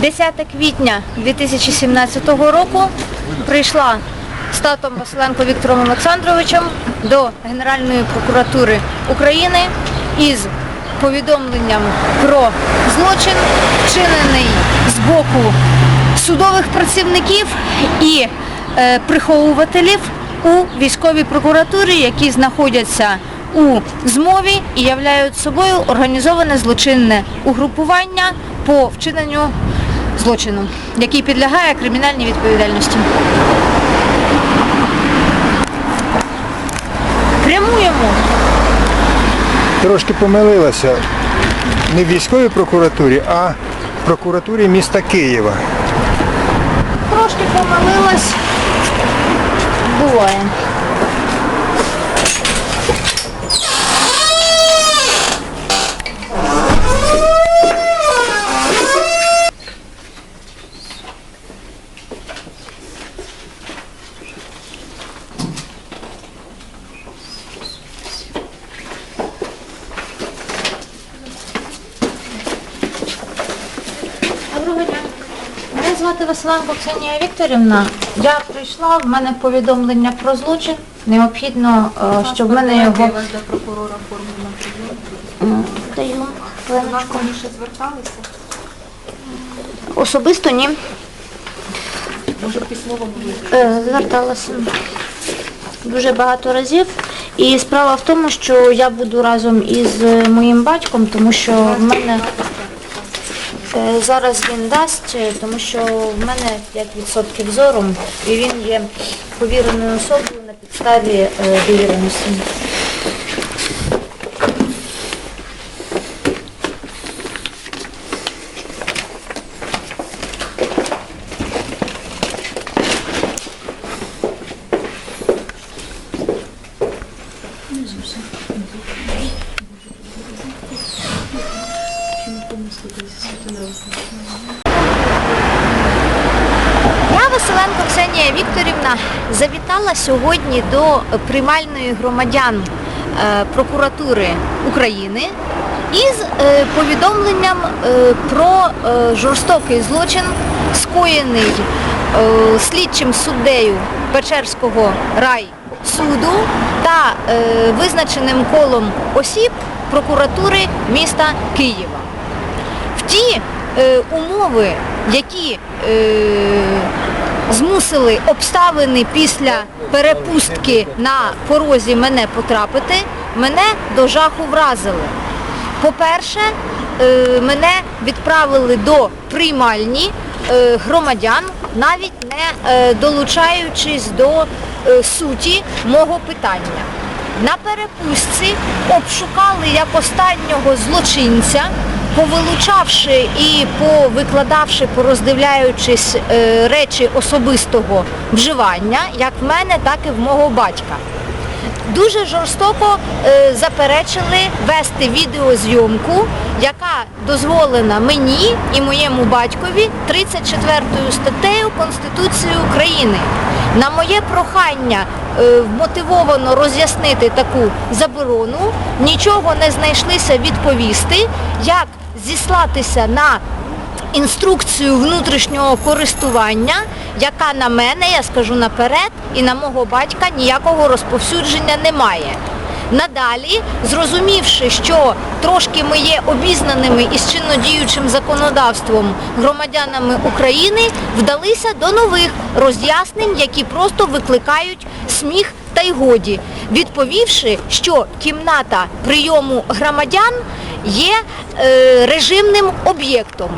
10 квітня 2017 року прийшла з татом Василенко Віктором Олександровичем до Генеральної прокуратури України із повідомленням про злочин, вчинений з боку судових працівників і е, приховувателів у військовій прокуратурі, які знаходяться у змові і являють собою організоване злочинне угрупування по вчиненню злочину, який підлягає кримінальній відповідальності. Прямуємо. Трошки помилилася. Не в військовій прокуратурі, а в прокуратурі міста Києва. Трошки помилилась. Буває. Доброго дня. Мене звати Василенко Ксенія Вікторівна. Я прийшла, в мене повідомлення про злочин. Необхідно, е, щоб в мене його вас до прокурора прийом. М, даю хвилиночку. Раніше зверталися? Особисто ні. Може, письмово були? Е, Зверталася дуже багато разів. І справа в тому, що я буду разом із моїм батьком, тому що в мене зараз він дасть, е, тому що в мене 5% зором і він є повіреною особою на підставі е, довіреності. Я Василенко Ксенія Вікторівна завітала сьогодні до приймальної громадян е, прокуратури України із е, повідомленням е, про жорстокий злочин, скоєний слідчим суддею Печерського райсуду та визначеним колом осіб прокуратури міста Києва. В ті умови, які змусили обставини після перепустки на порозі мене потрапити, мене до жаху вразили. По-перше, е, мене відправили до приймальні е, громадян, навіть не е, долучаючись до суті мого питання. На перепустці обшукали як останнього злочинця, повилучавши і повикладавши, пороздивляючись е, речі особистого вживання, як в мене, так і в мого батька. Дуже жорстоко е, заперечили вести відеозйомку, яка дозволена мені і моєму батькові 34 статтею Конституції України. На моє прохання е, вмотивовано роз'яснити таку заборону, нічого не знайшлися відповісти, як зіслатися на інструкцію внутрішнього користування, яка на мене, я скажу наперед, і на мого батька ніякого розповсюдження немає. Надалі, зрозумівши, що трошки ми є обізнаними із чинно діючим законодавством громадянами України, вдалися до нових роз'яснень, які просто викликають сміх та й годі, відповівши, що кімната прийому громадян є е, режимним об'єктом.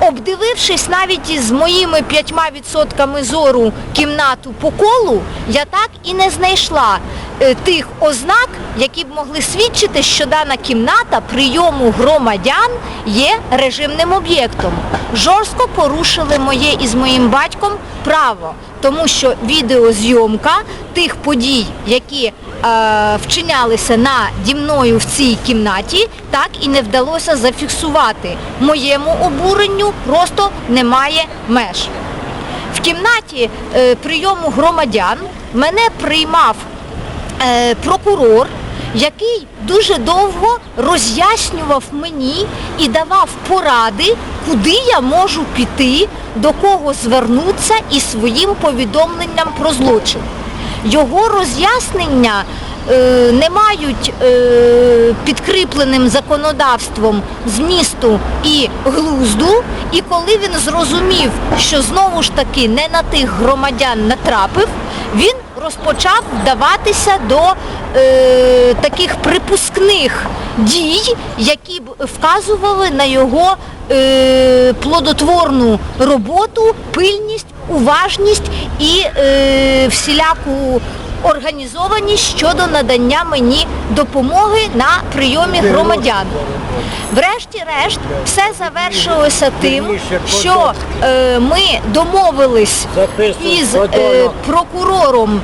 Обдивившись навіть із моїми 5% зору кімнату по колу, я так і не знайшла е, тих ознак, які б могли свідчити, що дана кімната прийому громадян є режимним об'єктом. Жорстко порушили моє із моїм батьком право, тому що відеозйомка тих подій, які е, вчинялися наді мною в цій кімнаті, так і не вдалося зафіксувати. Моєму обуренню просто немає меж. В кімнаті е, прийому громадян мене приймав е, прокурор, який дуже довго роз'яснював мені і давав поради, куди я можу піти, до кого звернутися із своїм повідомленням про злочин. Його роз'яснення е, не мають е, підкріпленим законодавством змісту і глузду, і коли він зрозумів, що знову ж таки не на тих громадян натрапив, він розпочав вдаватися до е, таких припускних дій, які б вказували на його е, плодотворну роботу, пильність, уважність і е, всіляку організованість щодо надання мені допомоги на прийомі громадян. Врешті-решт, все завершилося тим, що е, ми домовились із е, прокурором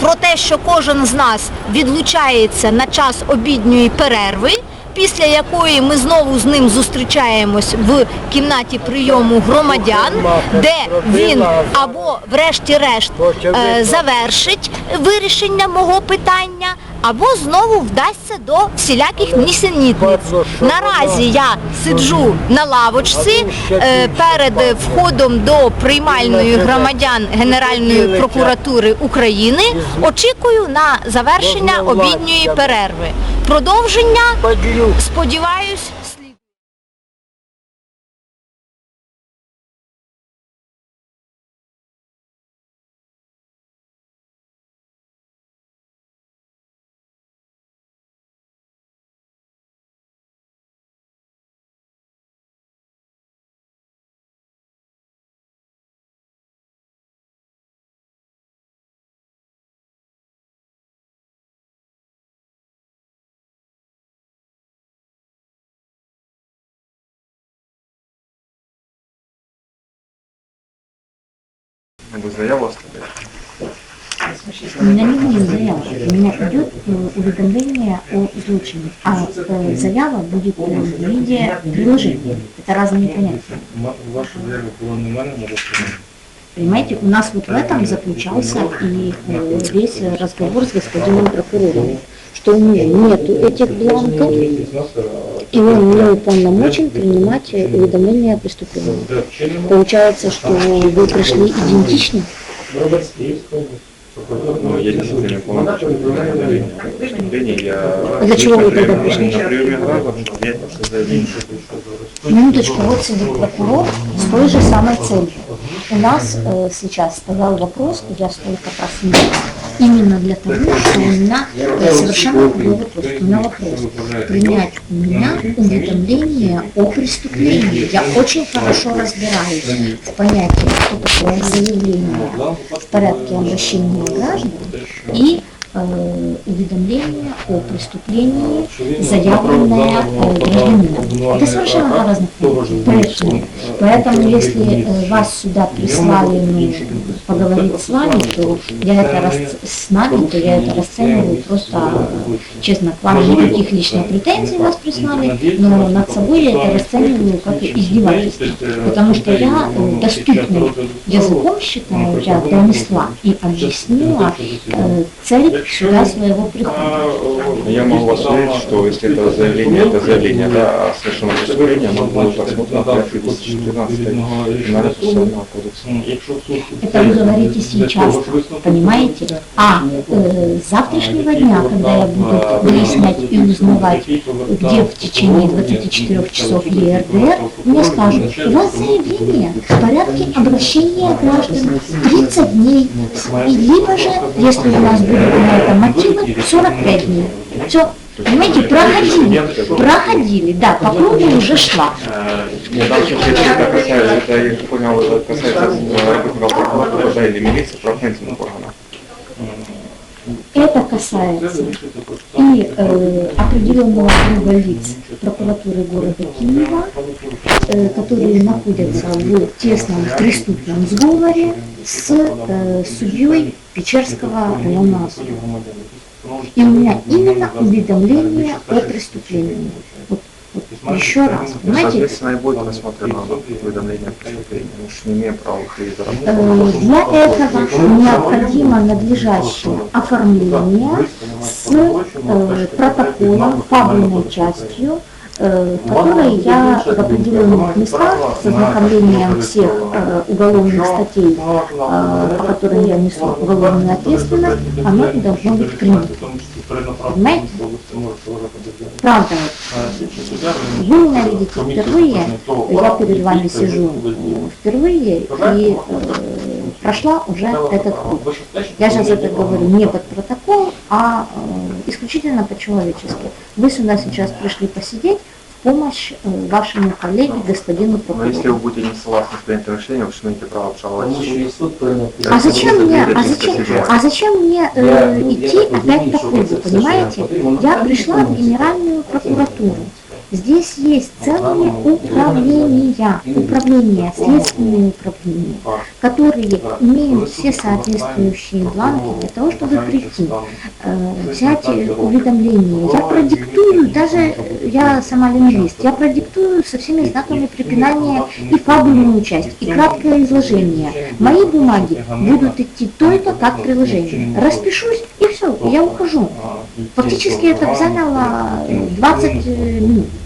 про те, що кожен з нас відлучається на час обідньої перерви, після якої ми знову з ним зустрічаємось в кімнаті прийому громадян, де він або врешті-решт е, завершить вирішення мого питання, або знову вдасться до всіляких нісенітниць. Наразі я сиджу на лавочці е, перед входом до приймальної громадян Генеральної прокуратури України. Очікую на завершення обідньої перерви. Продовження, сподіваюсь, Вы заяву оставили? У меня не будет заявы. У меня идет э, уведомление о злочине, а э, заява будет э, в виде приложения. Это разные понятия. Було не мене, може Понимаете, у нас вот в этом заключался и весь разговор с господином прокурором, что у него нету этих бланков, и он не уполномочен принимать э, уведомления о преступлении. Получается, что вы пришли идентично. Ну, я действительно не помню, почему преступление. Я Для чего вы тогда на пришли? приеме граждан, я заявление. Минуточку, вот сидит прокурор с той же самой целью. У нас э, сейчас стоял вопрос, я стою как раз не- именно для того, что у меня э, совершенно другой вопрос. У меня вопрос. Принять у меня уведомление о преступлении. Я очень хорошо разбираюсь в понятии, что такое заявление в порядке обращения граждан и уведомление о преступлении, заявленное э, гражданином. Это совершенно разных понятий. Поэтому, если э, вас сюда прислали ну, поговорить с вами, то я это рас- с нами, то я это расцениваю просто, э, честно, к вам никаких лично претензий вас прислали, но над собой я это расцениваю как издевательство. Потому что я э, доступным языком, считаю, я донесла и объяснила э, цель сюда своего прихода. Я могу вас уверить, что если это заявление, это заявление, да, о совершенном преступлении, оно будет рассмотрено по 2014 Криминального процессуального кодекса. Это вы говорите сейчас, понимаете? А э, с завтрашнего дня, когда я буду выяснять и узнавать, где в течение 24 часов ЕРДР, мне скажут, у вас заявление в порядке обращения граждан 30 дней, и либо же, если у нас будут на это мотивы, 45 дней. Все, понимаете, проходили, проходили, да, по кругу уже шла. Нет, в данном случае это касается, это, я как понял, это касается э, работников прокуратуры, да, или милиции, правоохранительных органов. Это касается и э, определенного круга лиц прокуратуры города Киева, э, которые находятся в тесном преступном сговоре с э, судьей Печерского суда. И у меня именно уведомление о преступлении. Вот еще раз, понимаете, Соответственно, и будет рассмотрено уведомление о преступлении. Мы же не имеем права выходить за рамки. Э, Для этого необходимо надлежащее оформление с э, протоколом, фабульной частью э, в которой я в определенных местах с ознакомлением всех э, уголовных статей, э, по которым я несу уголовную ответственность, оно не должно быть принято. Понимаете? Правда, вы меня видите впервые, я перед вами сижу э, впервые, и э, прошла уже этот путь. Я сейчас это говорю не под протокол, а э, исключительно по-человечески. Вы сюда сейчас пришли посидеть в помощь э, вашему коллеге, господину Но если прокурору. вы будете не согласны с принятым решением, вы же имеете право обжаловать в суд. А зачем мне, а зачем, а зачем мне э, идти опять по кругу, понимаете? Я пришла в Генеральную прокуратуру. Здесь есть целые управления, управления, следственные управления, которые имеют все соответствующие бланки для того, чтобы прийти, э, взять уведомление. Я продиктую, даже я сама лингвист, я продиктую со всеми знаками препинания и фабульную часть, и краткое изложение. Мои бумаги будут идти только как приложение. Распишусь и все, я ухожу. Фактически это заняло э, 20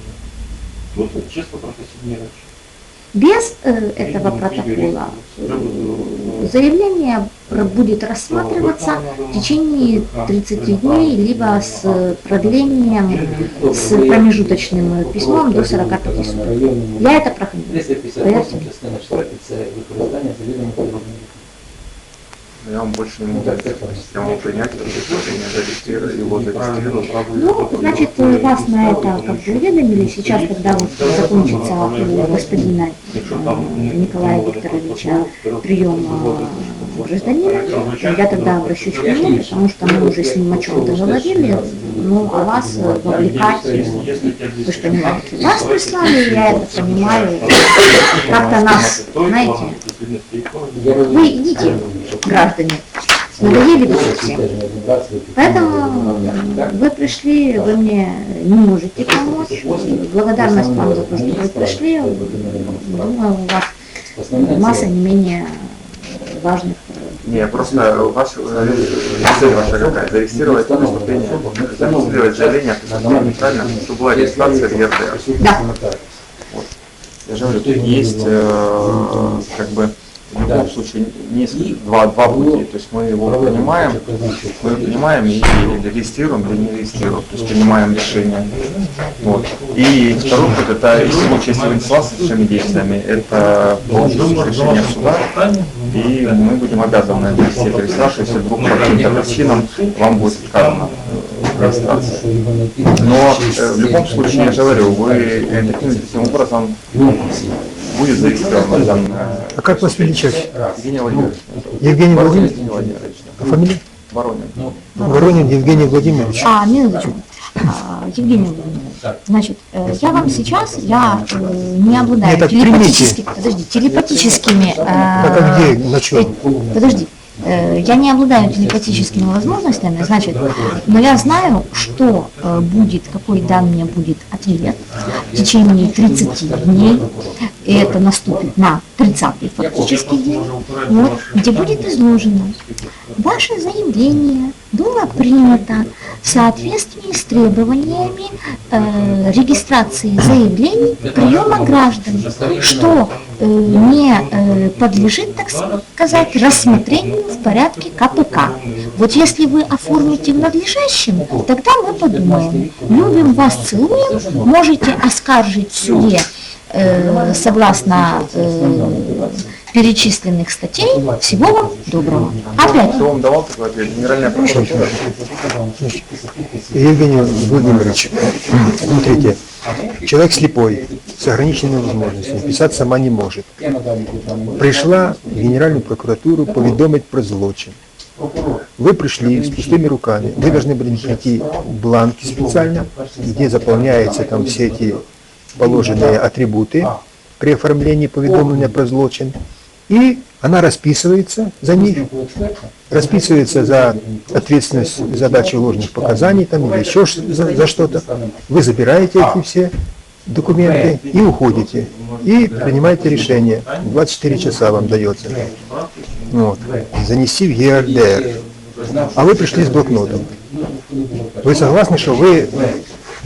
минут. Чисто професійні Без э, этого протокола э, заявление будет рассматриваться в течение 30 дней, либо с продлением, с промежуточным письмом до 45 суток. Я это проходила. 358 частина 4 це використання завідомо підробної Я вам больше не могу дать. Я могу принять это решение, зарегистрировать его, зарегистрировать. Ну, значит, э, вас на это как бы уведомили. Сейчас, когда вот закончится у господина э, Николая Викторовича прием э, гражданина, я тогда обращусь к нему, потому что мы уже с ним о чем-то говорили, ну, а вас э, вовлекать, вы же понимаете, вас прислали, я это понимаю, как-то нас, знаете, вы идите, граждане, надоели вы тут все. Поэтому вы пришли, вы мне не можете помочь. Благодарность вам за то, что вы пришли. Думаю, у вас масса не менее важных. Не, просто ваш, э, цель ваша какая? Зарегистрировать преступление, зарегистрировать заявление о преступлении, правильно? Чтобы была регистрация в ЕРДР. Да. Я же говорю, тут есть э, как бы в любом случае несколько, два, два пути. То есть мы его принимаем, мы его принимаем и регистрируем или не регистрируем, то есть принимаем решение. Вот. И второй путь, это если не согласны с всеми действиями, это получить решение суда, и мы будем обязаны внести эту регистрацию, если вдруг по каким-то причинам вам будет отказана э, регистрация. Но э, в любом случае, я же говорю, вы таким таким образом будет зарегистрирована данная... А как вас величать? Евгений Владимирович. Евгений Воронин Владимирович? Евгений Владимирович. А фамилия? Воронин. Воронин Евгений Владимирович. А, минуточку. А, Евгений Владимирович, значит, э, я вам сейчас, я э, не обладаю Нет, телепатически, подожди, телепатическими, Так а э, где, на чем? э, подожди, э, я не обладаю телепатическими возможностями, значит, но я знаю, что э, будет, какой дан мне будет ответ в течение 30 дней, и это наступит на 30-й фактический день, вот, где будет изложено ваше заявление было принято в соответствии с требованиями э, регистрации заявлений приема граждан, что э, не э, подлежит, так сказать, рассмотрению в порядке КПК. Вот если вы оформите в надлежащем, тогда мы подумаем. Любим вас, целуем, можете оскаржить в суде э, согласно э, перечисленных статей. Всего вам доброго. Опять. Кто вам давал такой ответ? Генеральная прокуратура. Евгений Владимирович, смотрите, человек слепой, с ограниченными возможностями, писать сама не может. Пришла в Генеральную прокуратуру поведомить про злочин. Вы пришли с пустыми руками. Вы должны были найти бланки специально, где заполняются там все эти положенные атрибуты при оформлении поведомления про злочин. И она расписывается за них, расписывается за ответственность за дачу ложных показаний там, или еще за, за что-то. Вы забираете эти все документы и уходите. И принимаете решение. 24 часа вам дается. Вот. Занести в ЕРДР. А вы пришли с блокнотом. Вы согласны, что вы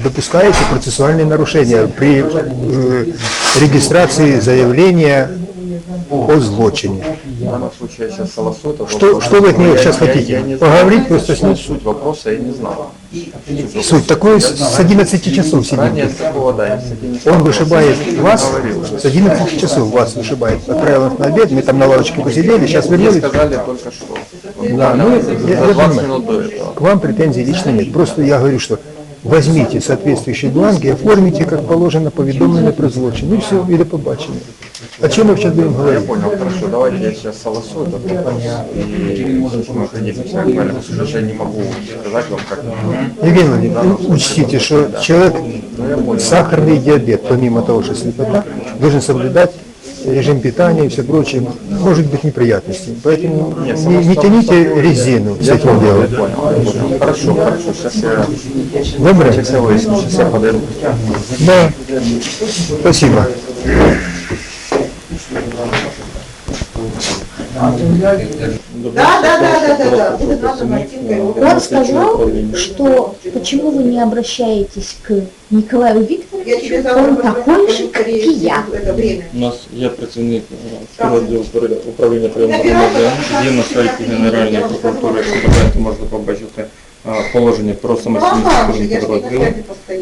допускаете процессуальные нарушения при э, регистрации заявления о злочине. Что- что вы от него сейчас хотите? Поговорить просто с ним? Суть вопроса я не знаю. Суть такой с 11 часов сидит. Он вышибает вас, с 11 часов вас вышибает. Отправил нас на обед, мы там на лавочке посидели, сейчас вернулись. сказали только что. Да, буквально ну, я- я 20 понимаю. К вам претензий лично нет. Просто я говорю, что возьмите соответствующие бланки, оформите, как положено, поведомление про злочин. И все, и до побачення. О чем мы сейчас будем Я говорить? понял, хорошо, давайте я сейчас согласую этот вопрос и мы определимся нормально, потому что я не могу сказать вам, как Евгений Владимирович, учтите, что человек сахарный диабет, помимо того, что слепота, должен соблюдать режим питания и все прочее. Может быть неприятности. Поэтому не, не тяните резину с этим делом. понял. я понял. Хорошо, хорошо, сейчас я, Добре? сейчас я выясню, сейчас я подойду. Да. Спасибо. Да, да, да, да, да, да. Будет наша сказал, что почему вы не обращаетесь к Николаю Я Викторовичу, он такой же, как и я. У нас є працівник підрозділу управління прийому громадян, є на сайті Генеральної прокуратури, якщо бажаєте, можна побачити положення про самостійність кожного підрозділу,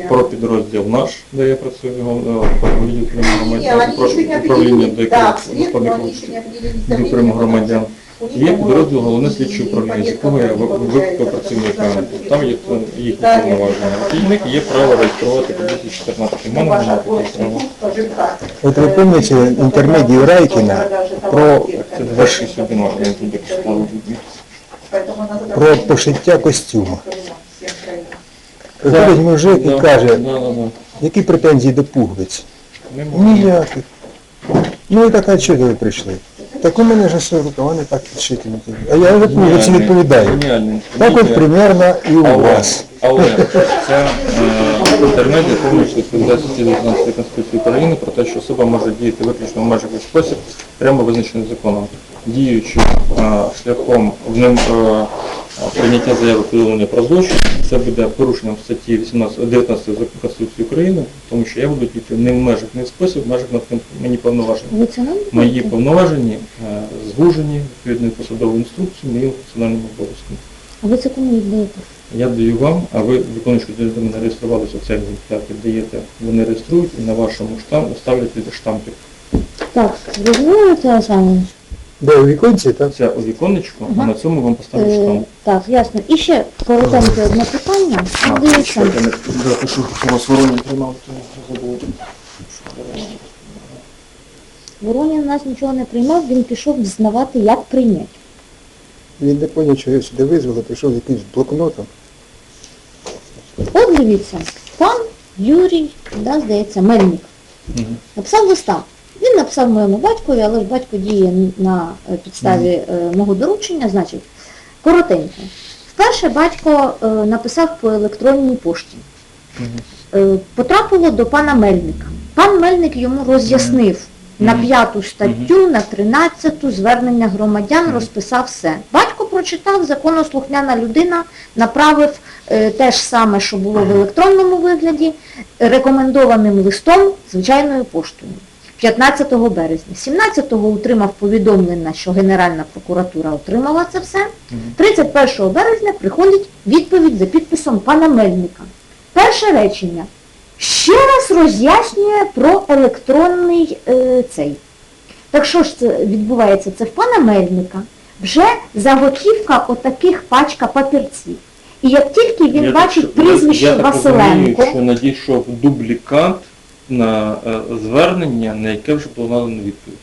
про підрозділ наш, де я працюю, його відділ прийому громадян, про управління, до де Да, я в среду Руслан они еще Миколаївич, не определились. відділ Там прийому громадян. у них Є там підрозділ вот головне и слідче управління, з повестка якого я получается, викликав что працівника. должна Там є быть. їхні Да, повноваження. Керівник є право реєструвати по 214 У мене Ваша немає таких прав. служба ЖК. Вот вы помните интермедию Райкина про, Це перший собі наш, я туди поставив. Поэтому она задала про пошиття костюма. всем краинам. Приходить мужик і Да, каже, да, да, да. які претензії до пуговиць? Немає. Ніяких. Ну і така, чого ви прийшли? Так у мене ж все рукава не так підшиті. А я за пуговиці Геніальний- відповідаю. Так от примерно і у вас. але це е, інтернет, повністю відповідає статті 19 Конституції України про те, що особа може діяти виключно в межах і спосіб, прямо визначений законом, діючи шляхом прийняття заяви повідомлення про злочин, це буде порушенням статті 18, 19 закону Конституції України, тому що я буду діяти не в межах, не в спосіб, в межах над мені нам Мої повноважені е, звужені відповідною посадовою інструкцією, моїм функціональним обов'язком. А ви це кому віддаєте? Я даю вам, а ви виконуючи до мене реєстрували соціальні п'яти, даєте, вони реєструють і на вашому штампу ставлять від штампів. Так, зрозуміло, Олексій Олександрович? Де у віконці, так? Це у віконечко, а Ага. на цьому вам поставлять Е, штамп. Так, ясно. І ще коротеньке одне питання. От Дивіться, я не запишу, що вас вороні тримав, то забув. Воронін нас нічого не приймав, він пішов дізнавати, як прийняти. Він не зрозумів, що його сюди визвали, прийшов з якимсь блокнотом. От дивіться, пан Юрій, да, здається, Мельник, Мгм. написав листа. Він написав моєму батькові, але ж батько діє на е, підставі е, мого доручення, значить, коротенько. Вперше батько е, написав по електронній пошті. Потрапило до пана Мельника. Пан Мельник йому роз'яснив на п'яту статтю, на тринадцяту звернення громадян, розписав все. Батько прочитав, законослухняна людина направив те ж саме, що було в електронному вигляді, рекомендованим листом звичайною поштою. 15 березня. 17-го отримав повідомлення, що Генеральна прокуратура отримала це все. 31 березня приходить відповідь за підписом пана Мельника. Перше речення. Ще раз роз'яснює про електронний е, цей. Так що ж це відбувається? Це в пана Мельника вже заготівка отаких пачка папірців. І як тільки він Я бачить прізвище я так розумію, що надійшов дублікат на е, звернення, на яке вже було надано відповідь.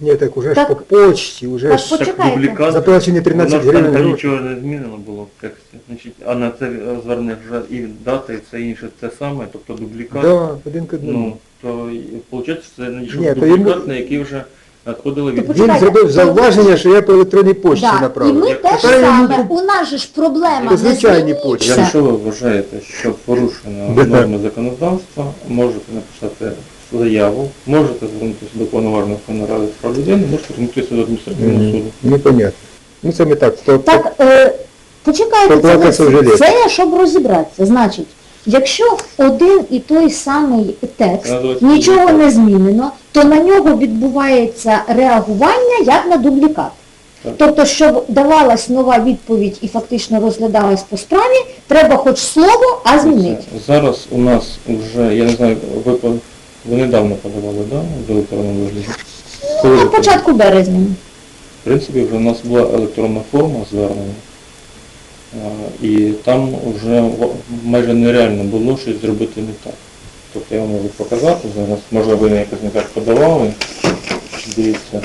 Ні, так уже ж по почті, уже Так, ж Почекайте. заплачені 13 воно ж там, гривень. там нічого не змінено було в тексті. Значить, а на це звернення вже і дата, і все інше те саме, тобто дублікат. Да, один к одному. Ну, то виходить, виходить, це Ні, дублікат, йому- на який вже надходили відповідь. Він почекайте. зробив зауваження, що я по електронній почті Да, і направив. ми Як теж тепер йому саме, у нас же ж проблема по не звичайній почті. зміниться. Якщо ви вважаєте, що порушено норми законодавства, можете написати заяву, можете звернутися до повноважного Ради з прав людини, можете звернутися до адміністративного суду. Ну, понятно. Ну, це ми так. То, Так, е, почекайте, це, Поплакався не- вже це я, щоб розібратися. Значить, Якщо один і той самий текст, нічого не змінено, то на нього відбувається реагування як на дублікат. Тобто, щоб давалась нова відповідь і фактично розглядалась по справі, треба хоч слово, а змінити. Зараз у нас вже, я не знаю, ви, ви недавно подавали, да, в електронному вигляді? Коли ви На початку березня. В принципі, вже у нас була електронна форма звернення, і там вже майже нереально було щось зробити не так. Тобто я вам можу показати зараз, може ви якось не так подавали. Дивіться.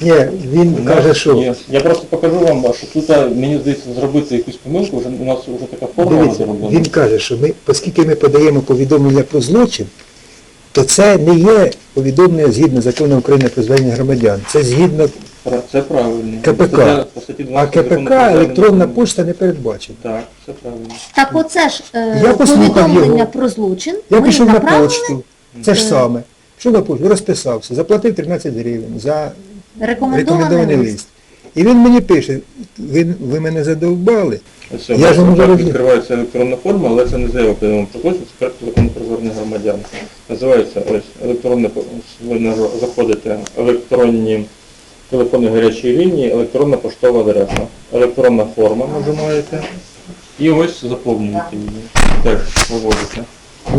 Ні, він У каже, що є- Я просто покажу вам, а що тут, мені здається, зробити якусь помилку, вже у нас вже така форма Дивіться, зроблена. він каже, що ми, оскільки ми подаємо повідомлення про злочин, то це не є повідомлення згідно закону України про звернення громадян. Це згідно Це правильно. КПК. По статті а 12 закону КПК електронна пошта не передбачена. Так, це правильно. Так оце ж е, Я послухав повідомлення його. про злочин. Я ми пішов на направили почту, це ж саме. Пішов на почту, розписався, заплатив 13 гривень за рекомендований рекомендований лист. І він мені пише, ви, ви мене задовбали. Ось Я ж можу так розуміти. відкривається електронна форма, але це не заява прийому проходить, це проект закону про звернення громадян. Називається ось електронне ви заходите в електронні телефони гарячої лінії, електронна поштова адреса. Електронна форма нажимаєте і ось заповнюєте її. Теж виводите.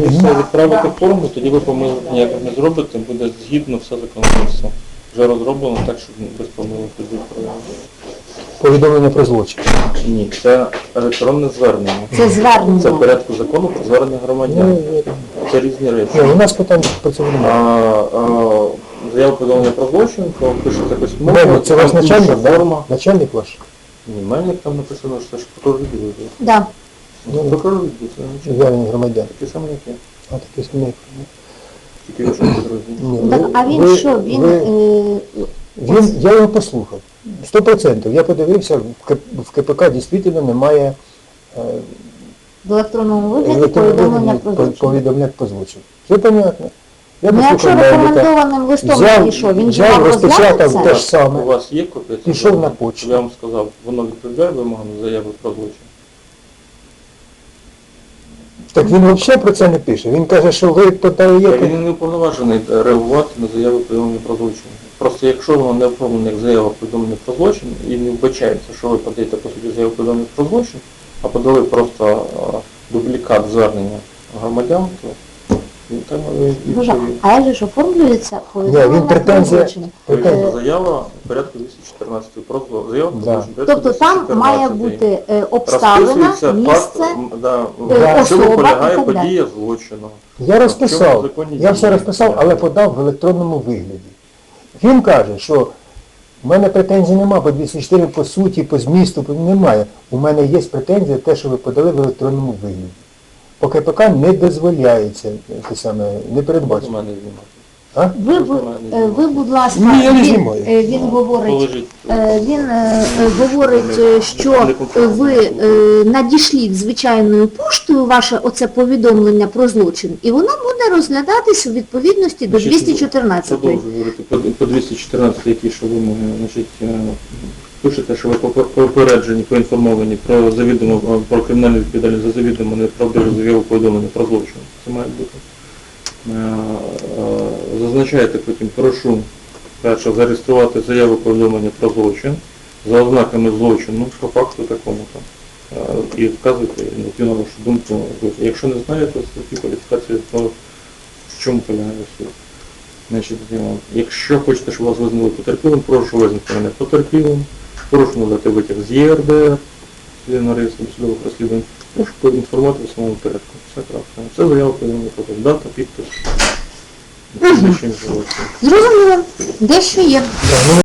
І все, відправите форму, тоді ви помилок ніяких не зробите, буде згідно все законодавство. Вже розроблено так, щоб без помилок тоді проводити. Повідомлення про злочин. Ні, це електронне звернення. Це звернення. Це в порядку закону про звернення громадян. Це різні речі. Ні, у нас по цьому А, немає. Заяву повідомлення про злочин, то пишете письмо, Мене, це ваш там інша начальник, да? форма. Начальник ваш? Ні, мельник там написано, що це ж прокурор відділу. Да. Ну, прокурор відділу, це начальник. Звернення громадян. Таке саме, як я. А таке сміх. Тільки в іншому підрозділі. Ні, Так, ви- а він ви- що? Він ви- е, Він, я його послухав. Сто процентів. Я подивився, в К- в КПК дійсно немає е, в електронному вигляді електронного повідомлення про по- злочин. повідомлять по злочину. Все понятно. Я Ну, якщо послухав Мельника, рекомендованим листом взяв, надійшов, він же взяв, вам розпечатав те ж саме. У вас є копія? цього Пішов на почту. Я вам сказав, воно відповідає вимогам заяви про злочин. Так він взагалі про це не пише. Він каже, що ви Та подаєте. Він не уповноважений реагувати на заяви повідомлення про злочин. Просто якщо воно не оформлено як заява повідомлення про злочин і не вбачається, що ви подаєте по суті заяву повідомлення про злочин, а подали просто а, дублікат звернення громадян, то він там Боже, відповів. а як же ж оформлюється Ні, повідомлення він про претензія. злочин? Тобто Заява в порядку 214 про заява Да. злочин. в порядку Тобто там 214. має бути е, обставина, Розписується факт, місце, м, да, е, в чому особа полягає так далі. подія злочину. Я розписав. законні Я все розписав, але подав в електронному вигляді. Він каже, що в мене претензій немає, бо 204 по суті, по змісту по- немає. У мене є претензія те, що ви подали в електронному вигляді. По КПК не дозволяється те саме, не передбачено. А? ви, е, ви, будь ласка, Ні, я не він, знімаю. е, він говорить, Е, Він е, е, говорить, е, що ви е, надішліть звичайною поштою ваше оце повідомлення про злочин, і воно буде розглядатись у відповідності до Значить, 214. Продовжую говорити по, по 214, які що вимоги. Значить, е, пишете, що ви попереджені, поінформовані про завідомо е, про кримінальну відповідальність за завідомо неправдиве заяву повідомлення про злочин. Це має бути. Е, е, Зазначаєте потім, прошу перше зареєструвати заяву повідомлення про злочин за ознаками злочину по факту такому-то. І вказуйте ну, на вашу думку. Якщо не знаєте статті кваліфікації, то в чому полягає суд? Значить, якщо хочете, щоб вас визнали потерпілим, прошу визнати мене потерпілим, прошу надати витяг з ЄРДР, на реєстру судових розслідувань, прошу поінформувати в самому порядку. Все крапка. Це заява повідомлення про дата, підпис. Зрозуміло, дещо є. Да, ну,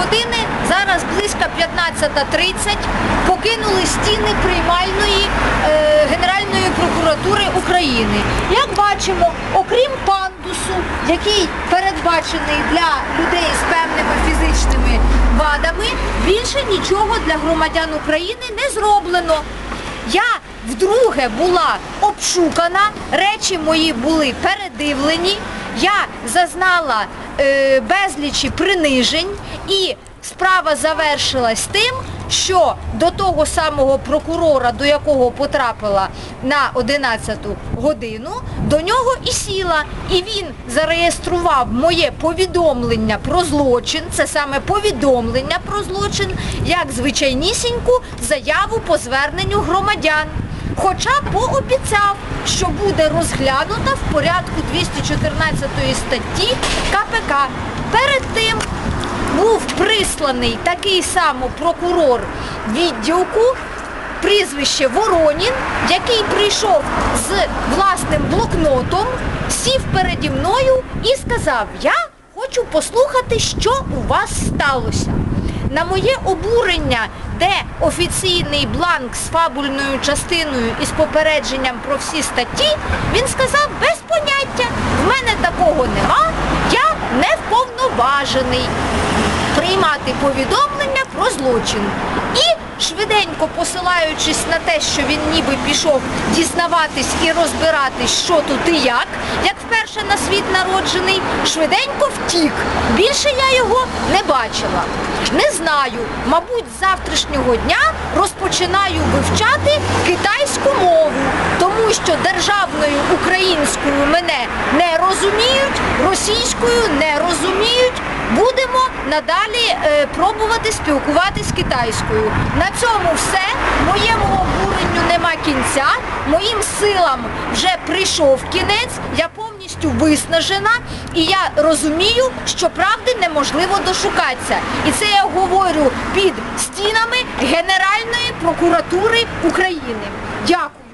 години, зараз близько 15.30, покинули стіни приймальної е, Генеральної прокуратури України. Як бачимо, окрім пандусу, який передбачений для людей з певними фізичними вадами, більше нічого для громадян України не зроблено. Я вдруге була обшукана, речі мої були передивлені, я зазнала е, безлічі принижень і справа завершилась тим, що до того самого прокурора, до якого потрапила на 11 годину, до нього і сіла. І він зареєстрував моє повідомлення про злочин, це саме повідомлення про злочин, як звичайнісіньку заяву по зверненню громадян. Хоча пообіцяв, що буде розглянута в порядку 214 статті КПК. Перед тим був присланий такий само прокурор відділку, прізвище Воронін, який прийшов з власним блокнотом, сів переді мною і сказав: Я хочу послухати, що у вас сталося. На моє обурення, де офіційний бланк з фабульною частиною і з попередженням про всі статті, він сказав без поняття, в мене такого нема, я не вповноважений приймати повідомлення про злочин. І швиденько посилаючись на те, що він ніби пішов дізнаватись і розбиратись, що тут і як, як вперше на світ народжений, швиденько втік. Більше я його не бачила. Не знаю, мабуть, з завтрашнього дня розпочинаю вивчати китайську мову, тому що державною українською мене не розуміють, російською не розуміють. Будемо надалі е, пробувати спілкуватись китайською. На цьому все. Моєму обуренню нема кінця. Моїм силам вже прийшов кінець. Я повністю виснажена, і я розумію, що правди неможливо дошукатися. І це я говорю під стінами Генеральної прокуратури України. Дякую.